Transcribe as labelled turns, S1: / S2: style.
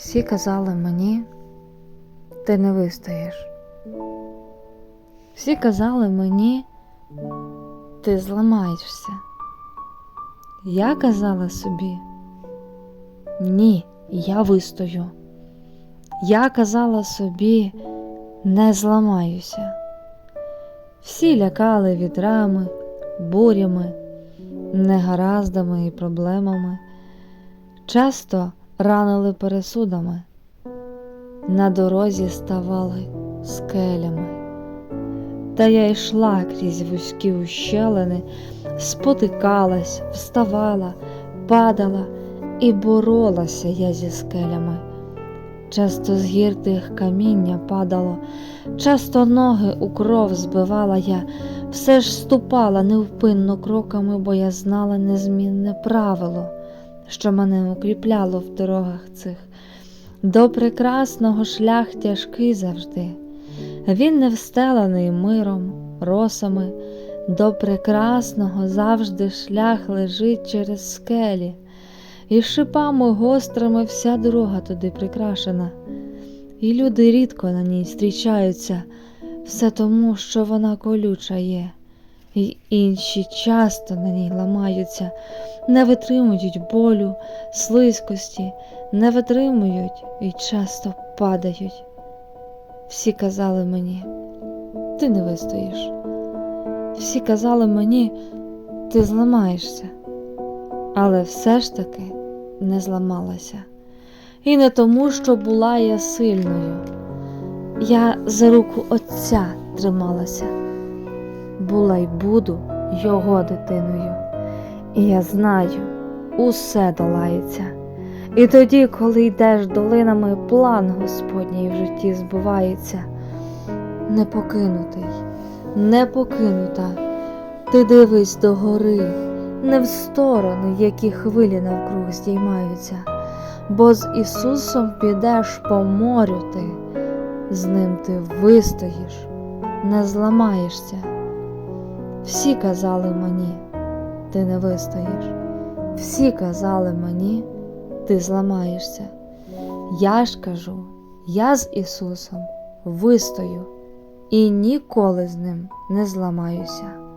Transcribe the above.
S1: Всі казали мені, ти не вистоїш. Всі казали мені, ти зламаєшся. Я казала собі, ні, я вистою. Я казала собі, не зламаюся. Всі лякали вітрами, бурями, негараздами і проблемами. Часто ранили пересудами, на дорозі ставали скелями. Та я йшла крізь вузькі ущелини, спотикалась, вставала, падала і боролася я зі скелями. Часто з гір каміння падало, часто ноги у кров збивала я, все ж ступала невпинно кроками, бо я знала незмінне правило, що мене укріпляло в дорогах цих. До прекрасного шлях тяжкий завжди, він не встелений миром, росами, до прекрасного завжди шлях лежить через скелі, і шипами гострими вся дорога туди прикрашена, і люди рідко на ній зустрічаються, все тому, що вона колюча є, і інші часто на ній ламаються, не витримують болю, слизькості, не витримують і часто падають. Всі казали мені, ти не вистоїш. Всі казали мені, ти зламаєшся, але все ж таки не зламалася. І не тому, що була я сильною. Я за руку Отця трималася, була й буду його дитиною. І я знаю, усе долається. І тоді, коли йдеш долинами, план Господній в житті збувається. Не покинутий, не покинута, ти дивись до гори, не в сторони, які хвилі навкруг здіймаються, бо з Ісусом підеш по морю ти, з ним ти вистоїш, не зламаєшся. Всі казали мені, ти не вистоїш. Всі казали мені, ти зламаєшся. Я ж кажу, я з Ісусом вистою і ніколи з ним не зламаюся.